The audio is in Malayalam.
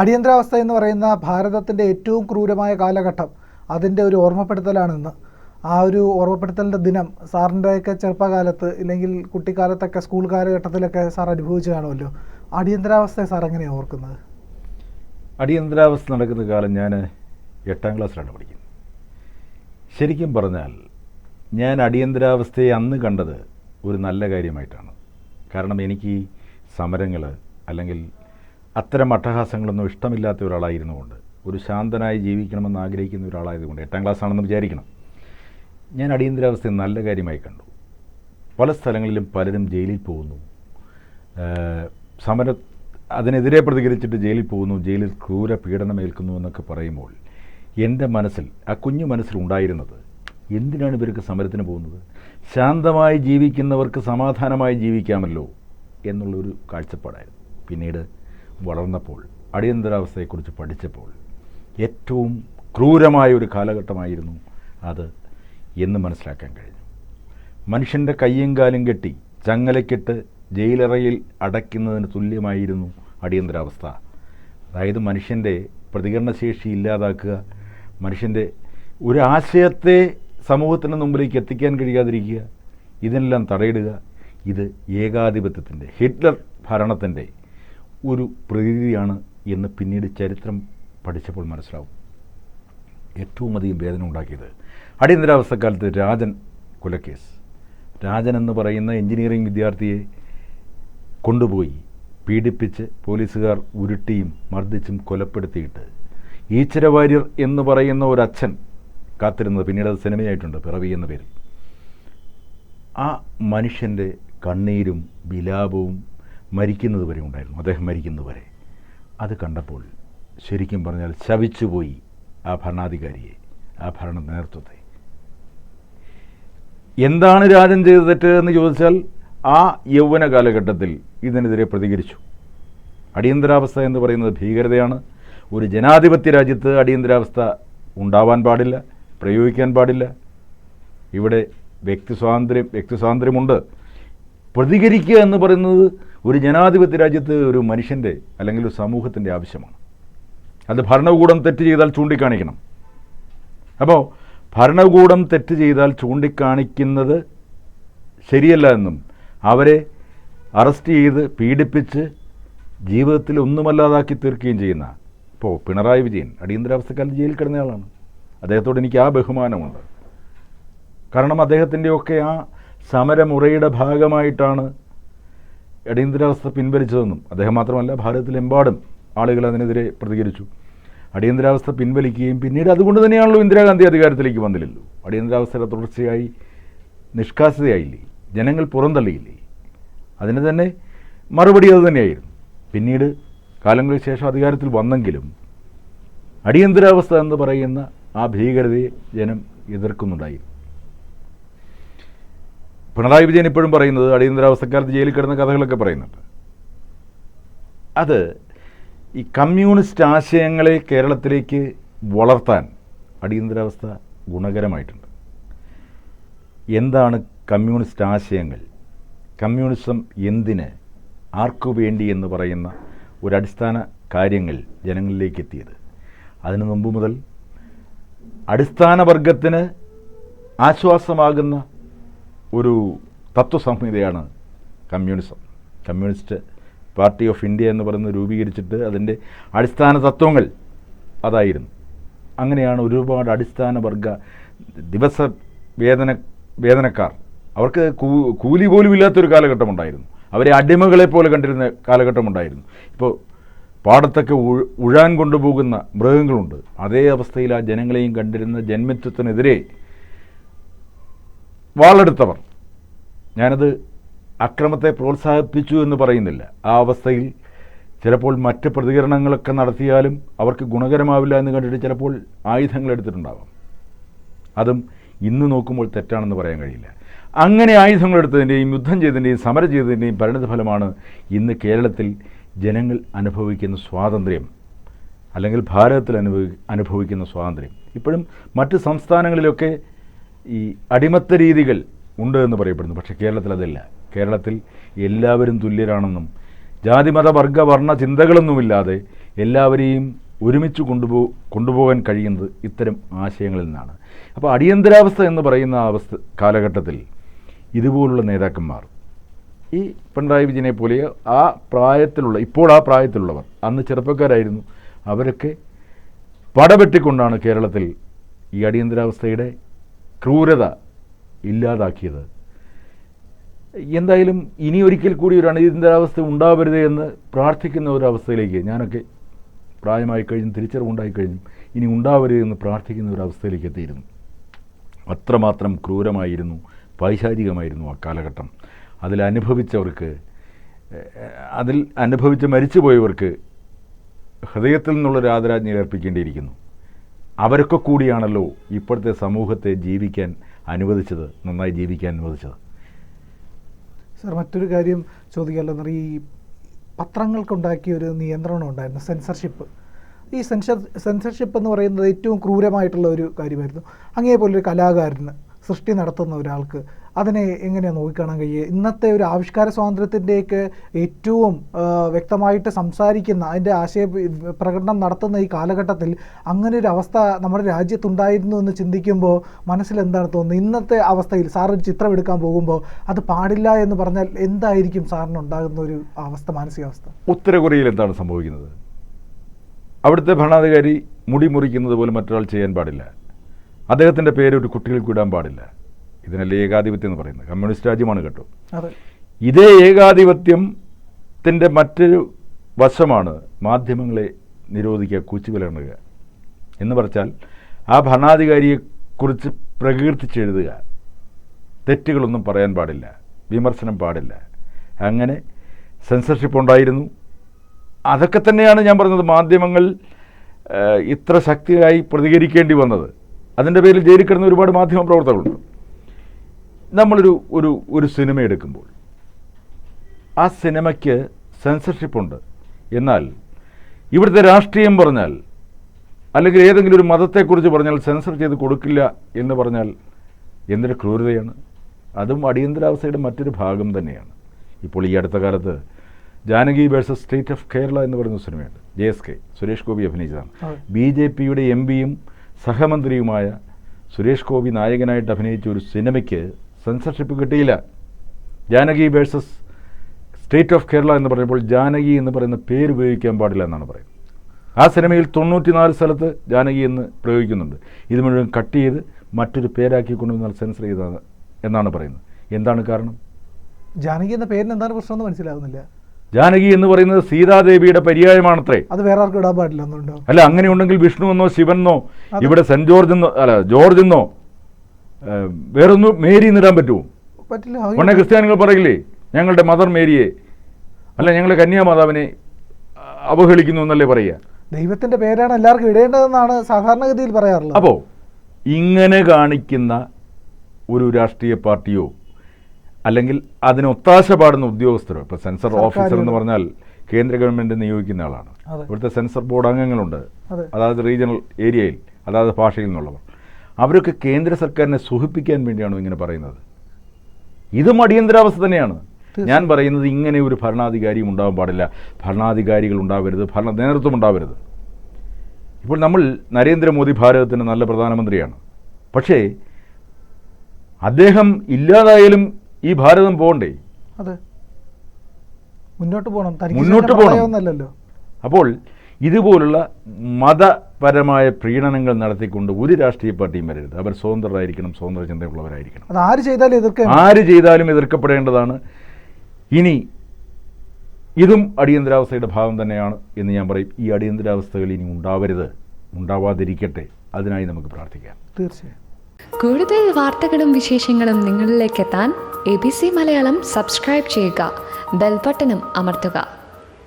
അടിയന്തരാവസ്ഥ എന്ന് പറയുന്ന ഭാരതത്തിന്റെ ഏറ്റവും ക്രൂരമായ കാലഘട്ടം അതിന്റെ ഒരു ഓർമ്മപ്പെടുത്തലാണെന്ന്. ആ ഒരു ഓർമ്മപ്പെടുത്തലിന്റെ ദിനം സാറിന്റെയൊക്കെ ചെറുപ്പകാലത്ത് ഇല്ലെങ്കിൽ കുട്ടിക്കാലത്തൊക്കെ സ്കൂൾ കാലഘട്ടത്തിലൊക്കെ സാർ അനുഭവിച്ചു കാണുമല്ലോ. അടിയന്തരാവസ്ഥയെ സാർ എങ്ങനെയാണ് ഓർക്കുന്നത്? അടിയന്തരാവസ്ഥ നടക്കുന്ന കാലം ഞാൻ എട്ടാം ക്ലാസ്സിലാണ് പഠിക്കുന്നത്. ശരിക്കും പറഞ്ഞാൽ ഞാൻ അടിയന്തരാവസ്ഥയെ അന്ന് കണ്ടത് ഒരു നല്ല കാര്യമായിട്ടാണ്. കാരണം എനിക്ക് സമരങ്ങൾ അല്ലെങ്കിൽ അത്തരം അട്ടഹാസങ്ങളൊന്നും ഇഷ്ടമില്ലാത്ത ഒരാളായിരുന്നു കൊണ്ട് ഒരു ശാന്തനായി ജീവിക്കണമെന്ന് ആഗ്രഹിക്കുന്ന ഒരാളായതുകൊണ്ട് എട്ടാം ക്ലാസ് ആണെന്ന് വിചാരിക്കണം. ഞാൻ അടിയന്തരാവസ്ഥയെ നല്ല കാര്യമായി കണ്ടു. പല സ്ഥലങ്ങളിലും പലരും ജയിലിൽ പോകുന്നു. സമര അതിനെതിരെ പ്രതികരിച്ചിട്ട് ജയിലിൽ പോകുന്നു ജയിലിൽ ക്രൂര പീഡനമേൽക്കുന്നു എന്നൊക്കെ പറയുമ്പോൾ എന്റെ മനസ്സിൽ ആ കുഞ്ഞു മനസ്സിൽ ഉണ്ടായിരുന്നത് എന്തിനാണ് ഇവർക്ക് സമരത്തിന് പോകുന്നത്? ശാന്തമായി ജീവിക്കുന്നവർക്ക് സമാധാനമായി ജീവിക്കാമല്ലോ എന്നുള്ളൊരു കാഴ്ചപ്പാടായിരുന്നു. പിന്നീട് വളർന്നപ്പോൾ അടിയന്തരാവസ്ഥയെക്കുറിച്ച് പഠിച്ചപ്പോൾ ഏറ്റവും ക്രൂരമായ ഒരു കാലഘട്ടമായിരുന്നു അത് എന്ന് മനസ്സിലാക്കാൻ കഴിഞ്ഞു. മനുഷ്യന്റെ കയ്യും കാലും കെട്ടി ചങ്ങലക്കിട്ട് ജയിലറയിൽ അടയ്ക്കുന്നതിന് തുല്യമായിരുന്നു അടിയന്തരാവസ്ഥ. അതായത് മനുഷ്യന്റെ പ്രതികരണശേഷി ഇല്ലാതാക്കുക മനുഷ്യന്റെ ഒരു ആശയത്തെ സമൂഹത്തിന് മുമ്പിലേക്ക് എത്തിക്കാൻ കഴിയാതിരിക്കുക ഇതിനെല്ലാം തടയിടുക ഇത് ഏകാധിപത്യത്തിന്റെ ഹിറ്റ്ലർ ഭരണത്തിന്റെ ഒരു പ്രകൃതിയാണ് എന്ന് പിന്നീട് ചരിത്രം പഠിച്ചപ്പോൾ മനസ്സിലാവും. ഏറ്റവും അധികം വേദന ഉണ്ടാക്കിയത് അടിയന്തരാവസ്ഥക്കാലത്ത് രാജൻ കൊലക്കേസ്. രാജൻ എന്ന് പറയുന്ന എഞ്ചിനീയറിംഗ് വിദ്യാർത്ഥിയെ കൊണ്ടുപോയി പീഡിപ്പിച്ച് പോലീസുകാർ ഉരുട്ടിയും മർദ്ദിച്ചും കൊലപ്പെടുത്തിയിട്ട്. ഈശ്വര വാര്യർ എന്ന് പറയുന്ന ഒരു അച്ഛൻ കാത്തിരുന്നത് പിന്നീട് അത് സിനിമയായിട്ടുണ്ട് പിറവി എന്ന പേരിൽ. ആ മനുഷ്യന്റെ കണ്ണീരും വിലാപവും മരിക്കുന്നത് വരെ ഉണ്ടായിരുന്നു. അദ്ദേഹം മരിക്കുന്നത് വരെ. അത് കണ്ടപ്പോൾ ശരിക്കും പറഞ്ഞാൽ ശവിച്ചുപോയി ആ ഭരണാധികാരിയെ ആ ഭരണ നേതൃത്വത്തെ. എന്താണ് രാജൻ ചെയ്ത തെറ്റ് എന്ന് ചോദിച്ചാൽ ആ യൗവന കാലഘട്ടത്തിൽ ഇതിനെതിരെ പ്രതികരിച്ചു. അടിയന്തരാവസ്ഥ എന്ന് പറയുന്നത് ഭീകരതയാണ്. ഒരു ജനാധിപത്യ രാജ്യത്ത് അടിയന്തരാവസ്ഥ ഉണ്ടാവാൻ പാടില്ല പ്രയോഗിക്കാൻ പാടില്ല. ഇവിടെ വ്യക്തി സ്വാതന്ത്ര്യം വ്യക്തി സ്വാതന്ത്ര്യമുണ്ട്. പ്രതികരിക്കുക എന്ന് പറയുന്നത് ഒരു ജനാധിപത്യ രാജ്യത്ത് ഒരു മനുഷ്യന്റെ അല്ലെങ്കിൽ ഒരു സമൂഹത്തിന്റെ ആവശ്യമാണ്. അത് ഭരണകൂടം തെറ്റ് ചെയ്താൽ ചൂണ്ടിക്കാണിക്കണം. അപ്പോൾ ഭരണകൂടം തെറ്റ് ചെയ്താൽ ചൂണ്ടിക്കാണിക്കുന്നത് ശരിയല്ല എന്നും അവരെ അറസ്റ്റ് ചെയ്ത് പീഡിപ്പിച്ച് ജീവിതത്തിൽ ഒന്നുമല്ലാതാക്കി തീർക്കുകയും ചെയ്യുന്ന ഇപ്പോൾ പിണറായി വിജയൻ അടിയന്തരാവസ്ഥക്കാലത്ത് ജയിലിൽ കിടന്നയാളാണ് അദ്ദേഹത്തോട് എനിക്ക് ആ ബഹുമാനമുണ്ട്. കാരണം അദ്ദേഹത്തിന്റെയൊക്കെ ആ സമരമുറയുടെ ഭാഗമായിട്ടാണ് അടിയന്തരാവസ്ഥ പിൻവലിച്ചതെന്നും അദ്ദേഹം മാത്രമല്ല ഭാരതത്തിലെമ്പാടും ആളുകൾ അതിനെതിരെ പ്രതികരിച്ചു. അടിയന്തരാവസ്ഥ പിൻവലിക്കുകയും പിന്നീട് അതുകൊണ്ട് തന്നെയാണല്ലോ ഇന്ദിരാഗാന്ധി അധികാരത്തിലേക്ക് വന്നില്ലല്ലോ. അടിയന്തരാവസ്ഥയുടെ തുടർച്ചയായി നിഷ്കാസിതയായില്ലേ? ജനങ്ങൾ പുറന്തള്ളിയില്ലേ? അതിന് തന്നെ മറുപടി അത് തന്നെയായിരുന്നു. പിന്നീട് കാലങ്ങൾക്ക് ശേഷം അധികാരത്തിൽ വന്നെങ്കിലും അടിയന്തരാവസ്ഥ എന്ന് പറയുന്ന ആ ഭീകരതയെ ജനം എതിർക്കുന്നുണ്ടായിരുന്നു. പിണറായി വിജയൻ ഇപ്പോഴും പറയുന്നത് അടിയന്തരാവസ്ഥക്കാലത്ത് ജയിലിൽ കിടന്ന കഥകളൊക്കെ പറയുന്നുണ്ട്. അത് ഈ കമ്മ്യൂണിസ്റ്റ് ആശയങ്ങളെ കേരളത്തിലേക്ക് വളർത്താൻ അടിയന്തരാവസ്ഥ ഗുണകരമായിട്ടുണ്ട്. എന്താണ് കമ്മ്യൂണിസ്റ്റ് ആശയങ്ങൾ? കമ്മ്യൂണിസം എന്തിന്? ആർക്കു വേണ്ടി എന്ന് പറയുന്ന ഒരടിസ്ഥാന കാര്യങ്ങൾ ജനങ്ങളിലേക്ക് എത്തിയത്. അതിനു മുമ്പ് മുതൽ അടിസ്ഥാന വർഗത്തിന് ആശ്വാസമാകുന്ന ഒരു തത്വസംഹിതയാണ് communism. Communist party of India എന്ന് പറയുന്നത് രൂപീകരിച്ചിട്ട് അതിന്റെ അടിസ്ഥാന തത്വങ്ങൾ അതായിരുന്നു. അങ്ങനെയാണ് ഒരുപാട് അടിസ്ഥാന വർഗ ദിവസ വേതന വേതനക്കാർ അവർക്ക് കൂലി പോലും ഇല്ലാത്തൊരു കാലഘട്ടമുണ്ടായിരുന്നു അവരെ അടിമകളെ പോലെ കണ്ടിരുന്ന കാലഘട്ടമുണ്ടായിരുന്നു ഇപ്പോൾ പാടത്തൊക്കെ ഉഴ- ഉഴാൻ കൊണ്ടുപോകുന്ന മൃഗങ്ങളുണ്ട്. അതേ അവസ്ഥയിൽ ആ ജനങ്ങളെയും കണ്ടിരുന്ന ജന്മിത്വത്തിനെതിരെ വാളെടുത്തവർ. ഞാനത് അക്രമത്തെ പ്രോത്സാഹിപ്പിച്ചു എന്ന് പറയുന്നില്ല. ആ അവസ്ഥയിൽ ചിലപ്പോൾ മറ്റ് പ്രതികരണങ്ങളൊക്കെ നടത്തിയാലും അവർക്ക് ഗുണകരമാവില്ല എന്ന് കണ്ടിട്ട് ചിലപ്പോൾ ആയുധങ്ങൾ എടുത്തിട്ടുണ്ടാവാം. അതും ഇന്ന് നോക്കുമ്പോൾ തെറ്റാണെന്ന് പറയാൻ കഴിയില്ല. അങ്ങനെ ആയുധങ്ങൾ എടുത്തതിന്റെയും യുദ്ധം ചെയ്തതിന്റെയും സമരം ചെയ്തതിന്റെയും പരിണതഫലമാണ് ഇന്ന് കേരളത്തിൽ ജനങ്ങൾ അനുഭവിക്കുന്ന സ്വാതന്ത്ര്യം. അല്ലെങ്കിൽ ഭാരതത്തിൽ അനുഭവി അനുഭവിക്കുന്ന സ്വാതന്ത്ര്യം. ഇപ്പോഴും മറ്റ് സംസ്ഥാനങ്ങളിലൊക്കെ ഈ അടിമത്ത രീതികൾ ഉണ്ട് എന്ന് പറയപ്പെടുന്നു. പക്ഷേ കേരളത്തിൽ അതല്ല. കേരളത്തിൽ എല്ലാവരും തുല്യരാണെന്നും ജാതിമത വർഗ വർണ ചിന്തകളൊന്നുമില്ലാതെ എല്ലാവരെയും ഒരുമിച്ച് കൊണ്ടുപോ കൊണ്ടുപോകാൻ കഴിയുന്നത് ഇത്തരം ആശയങ്ങളിൽ നിന്നാണ്. അപ്പോൾ അടിയന്തരാവസ്ഥ എന്ന് പറയുന്ന അവസ്ഥ കാലഘട്ടത്തിൽ ഇതുപോലുള്ള നേതാക്കന്മാർ ഈ പിണറായി വിജയനെ പോലെ ആ പ്രായത്തിലുള്ള ഇപ്പോൾ ആ പ്രായത്തിലുള്ളവർ അന്ന് ചെറുപ്പക്കാരായിരുന്നു അവരൊക്കെ പടവെട്ടിക്കൊണ്ടാണ് കേരളത്തിൽ ഈ അടിയന്തരാവസ്ഥയുടെ ക്രൂരത ഇല്ലാതാക്കിയത്. എന്തായാലും ഇനി ഒരിക്കൽ കൂടി ഒരു അടിയന്തരാവസ്ഥ ഉണ്ടാവരുത് എന്ന് പ്രാർത്ഥിക്കുന്ന ഒരവസ്ഥയിലേക്ക് ഞാനൊക്കെ പ്രായമായി കഴിഞ്ഞും തിരിച്ചറിവുണ്ടായി കഴിഞ്ഞും ഇനി ഉണ്ടാവരുത് എന്ന് പ്രാർത്ഥിക്കുന്ന ഒരു അവസ്ഥയിലേക്ക് എത്തിയിരുന്നു. അത്രമാത്രം ക്രൂരമായിരുന്നു പൈശാചികമായിരുന്നു ആ കാലഘട്ടം. അതിൽ അനുഭവിച്ചവർക്ക് അതിൽ അനുഭവിച്ച് മരിച്ചുപോയവർക്ക് ഹൃദയത്തിൽ നിന്നുള്ളൊരു ആദരാജ്ഞ അർപ്പിക്കേണ്ടിയിരിക്കുന്നു. അവരൊക്കെ കൂടിയാണല്ലോ ഇപ്പോഴത്തെ സമൂഹത്തെ ജീവിക്കാൻ അനുവദിച്ചത് നന്നായി ജീവിക്കാൻ അനുവദിച്ചത്. സർ മറ്റൊരു കാര്യം ചോദിക്കാമല്ലോ ഈ പത്രങ്ങൾക്കുണ്ടാക്കിയ ഒരു നിയന്ത്രണം ഉണ്ടായിരുന്നു സെൻസർഷിപ്പ് ഈ സെൻസർ സെൻസർഷിപ്പ് എന്ന് പറയുന്നത് ഏറ്റവും ക്രൂരമായിട്ടുള്ള ഒരു കാര്യമായിരുന്നു. അങ്ങേപോലൊരു കലാകാരന് സൃഷ്ടി നടത്തുന്ന ഒരാൾക്ക് അതിനെ എങ്ങനെയാണ് നോക്കിക്കാണാൻ കഴിയുക? ഇന്നത്തെ ഒരു ആവിഷ്കാര സ്വാതന്ത്ര്യത്തിന്റെയൊക്കെ ഏറ്റവും വ്യക്തമായിട്ട് സംസാരിക്കുന്ന അതിന്റെ ആശയ പ്രകടനം നടത്തുന്ന ഈ കാലഘട്ടത്തിൽ അങ്ങനെ ഒരു അവസ്ഥ നമ്മുടെ രാജ്യത്തുണ്ടായിരുന്നു എന്ന് ചിന്തിക്കുമ്പോൾ മനസ്സിൽ എന്താണ് തോന്നുന്നത്? ഇന്നത്തെ അവസ്ഥയിൽ സാർ ഒരു ചിത്രം എടുക്കാൻ പോകുമ്പോൾ അത് പാടില്ല എന്ന് പറഞ്ഞാൽ എന്തായിരിക്കും സാറിന് ഉണ്ടാകുന്ന ഒരു അവസ്ഥ മാനസികാവസ്ഥ? ഉത്തര കൊറിയയിൽ എന്താണ് സംഭവിക്കുന്നത്? അവിടുത്തെ ഭരണാധികാരി മുടി മുറിക്കുന്നത് പോലും മറ്റൊരാൾ ചെയ്യാൻ പാടില്ല. അദ്ദേഹത്തിന്റെ പേര് ഒരു കുട്ടികൾക്ക് ഇടാൻ പാടില്ല. ഇതിനല്ലേ ഏകാധിപത്യം എന്ന് പറയുന്നത്. കമ്മ്യൂണിസ്റ്റ് രാജ്യമാണ് കേട്ടോ. ഇതേ ഏകാധിപത്യത്തിന്റെ മറ്റൊരു വശമാണ് മാധ്യമങ്ങളെ നിരോധിക്കുക കൂച്ചുവിലണുക എന്ന് പറഞ്ഞാൽ ആ ഭരണാധികാരിയെക്കുറിച്ച് പ്രകീർത്തിച്ചെഴുതുക തെറ്റുകളൊന്നും പറയാൻ പാടില്ല വിമർശനം പാടില്ല. അങ്ങനെ സെൻസർഷിപ്പ് ഉണ്ടായിരുന്നു. അതൊക്കെ തന്നെയാണ് ഞാൻ പറഞ്ഞത് മാധ്യമങ്ങൾ ഇത്ര ശക്തിയായി പ്രതികരിക്കേണ്ടി വന്നത്. അതിന്റെ പേരിൽ ജയിലിൽ കിടന്ന ഒരുപാട് മാധ്യമ പ്രവർത്തകരുണ്ട്. നമ്മളൊരു ഒരു ഒരു സിനിമ എടുക്കുമ്പോൾ ആ സിനിമയ്ക്ക് സെൻസർഷിപ്പ് ഉണ്ട്. എന്നാൽ ഇവിടുത്തെ രാഷ്ട്രീയം പറഞ്ഞാൽ അല്ലെങ്കിൽ ഏതെങ്കിലും ഒരു മതത്തെക്കുറിച്ച് പറഞ്ഞാൽ സെൻസർ ചെയ്ത് കൊടുക്കില്ല എന്ന് പറഞ്ഞാൽ എന്തൊരു ക്രൂരതയാണ്. അതും അടിയന്തരാവസ്ഥയുടെ മറ്റൊരു ഭാഗം തന്നെയാണ്. ഇപ്പോൾ ഈ അടുത്ത കാലത്ത് Janaki versus state of Kerala എന്ന് പറയുന്ന സിനിമയുണ്ട്. J S K Suresh Gopi അഭിനയിച്ചതാണ്. B J പിയുടെ എം പിയും സഹമന്ത്രിയുമായ സുരേഷ് ഗോപി നായകനായിട്ട് അഭിനയിച്ച ഒരു സിനിമയ്ക്ക് സെൻസർഷിപ്പ് കിട്ടിയില്ല. Janaki versus state of Kerala എന്ന് പറയുമ്പോൾ ജാനകി എന്ന് പറയുന്ന പേര് ഉപയോഗിക്കാൻ പാടില്ല എന്നാണ് പറയുന്നത്. ആ സിനിമയിൽ തൊണ്ണൂറ്റിനാല് സ്ഥലത്ത് ജാനകി എന്ന് പ്രയോഗിക്കുന്നുണ്ട്. ഇത് മുഴുവൻ കട്ട് ചെയ്ത് മറ്റൊരു പേരാക്കി കൊണ്ടുവന്നാൽ സെൻസർ ചെയ്തതാണ് എന്നാണ് പറയുന്നത്. എന്താണ് കാരണം? ജാനകി എന്ന പേരിന് എന്താണ് പ്രശ്നം മനസ്സിലാകുന്നില്ല ജാനകി എന്ന് പറയുന്നത് സീതാദേവിയുടെ പര്യായമാണത്രേ. അത് വേറെ ആർക്കും ഇടാൻ പാടില്ല അല്ല അങ്ങനെ ഉണ്ടെങ്കിൽ വിഷ്ണു എന്നോ ശിവനെന്നോ ഇവിടെ സെന്റ് ജോർജ് എന്നോ അല്ല ജോർജ് എന്നോ വേറൊന്നും മേരി എന്നിടാൻ പറ്റുമോ? പറ്റില്ല പണ്ടേ ക്രിസ്ത്യാനികൾ പറയില്ലേ ഞങ്ങളുടെ മദർ മേരിയെ അല്ല ഞങ്ങളുടെ കന്യാമാതാവിനെ അവഹേളിക്കുന്നു എന്നല്ലേ പറയുക? ദൈവത്തിന്റെ പേരാണ് എല്ലാവർക്കും ഇടേണ്ടതെന്നാണ് സാധാരണഗതിയിൽ പറയാറുള്ളത്. അപ്പോൾ ഇങ്ങനെ കാണിക്കുന്ന ഒരു രാഷ്ട്രീയ പാർട്ടിയോ അല്ലെങ്കിൽ അതിന് ഒത്താശ പാടുന്ന ഉദ്യോഗസ്ഥരോ ഇപ്പോൾ സെൻസർ ഓഫീസർ എന്ന് പറഞ്ഞാൽ കേന്ദ്ര ഗവൺമെന്റ് നിയോഗിക്കുന്ന ആളാണ്. ഇവിടുത്തെ സെൻസർ ബോർഡ് അംഗങ്ങളുണ്ട്. അതെ. അതായത് റീജിയണൽ ഏരിയയിൽ അതായത് ഭാഷയിൽ നിന്നുള്ളവർ. അവരൊക്കെ കേന്ദ്ര സർക്കാരിനെ സുഖിപ്പിക്കാൻ വേണ്ടിയാണോ ഇങ്ങനെ പറയുന്നത്? ഇതും അടിയന്തരാവസ്ഥ തന്നെയാണ്. ഞാൻ പറയുന്നത് ഇങ്ങനെ ഒരു ഭരണാധികാരിയും ഉണ്ടാവാൻ പാടില്ല. ഭരണാധികാരികൾ ഉണ്ടാവരുത് ഭരണ നേതൃത്വം ഉണ്ടാവരുത്. ഇപ്പോൾ നമ്മൾ നരേന്ദ്രമോദി ഭാരതത്തിന്റെ നല്ല പ്രധാനമന്ത്രിയാണ്. പക്ഷേ അദ്ദേഹം ഇല്ലാതായാലും ഈ ഭാരതം പോകണ്ടേ? അതെ. മുന്നോട്ട് പോകണം. മുന്നോട്ട് പോകണമെന്നല്ലോ പോകണം. അപ്പോൾ ഇതുപോലുള്ള മതപരമായ പ്രീണനങ്ങൾ നടത്തിക്കൊണ്ട് ഒരു രാഷ്ട്രീയ പാർട്ടിയും വരരുത്. അവർ സ്വതന്ത്രരായിരിക്കണം സ്വതന്ത്ര ചിന്തയുള്ളവരായിരിക്കണം അത് ആര് ചെയ്താലും എതിർക്ക ആര് ചെയ്താലും എതിർക്കപ്പെടേണ്ടതാണ്. ഇനി ഇതും അടിയന്തരാവസ്ഥയുടെ ഭാഗം തന്നെയാണ് എന്ന് ഞാൻ പറയും. ഈ അടിയന്തരാവസ്ഥകൾ ഇനി ഉണ്ടാവരുത്. ഉണ്ടാവാതിരിക്കട്ടെ. അതിനായി നമുക്ക് പ്രാർത്ഥിക്കാം. തീർച്ചയായും. കൂടുതൽ വാർത്തകളും വിശേഷങ്ങളും നിങ്ങളിലേക്ക് എത്താൻ A B C Malayalam subscribe ചെയ്യുക. ബെൽബട്ടനും അമർത്തുക.